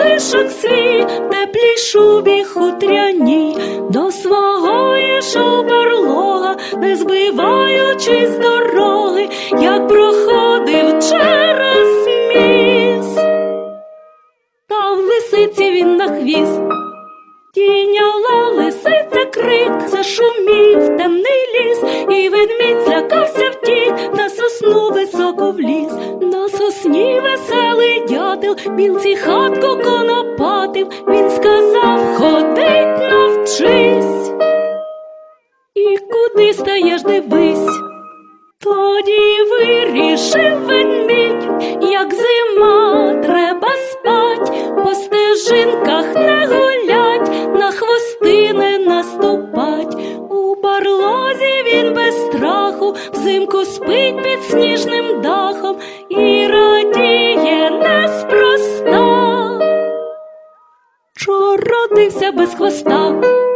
затишок свій, теплій шубі хутряній, до свого ішов барлога, не збиваючись дороги, як проходив через міст. Та в лисиці він на хвіст. Тіняла лисиця крик, зашумів темний ліс, і ведмідь злякався втік, на сосну високо вліз, на сосні веселий дятел, білці хатку конопатив, він сказав, ходить навчись, і куди стаєш дивись. Тоді вирішив ведмідь, як зима треба спать, по стежинках не гулять, на хвости не наступать. У барлозі він без страху, взимку спить під сніжним дахом і неспроста, що родився без хвоста.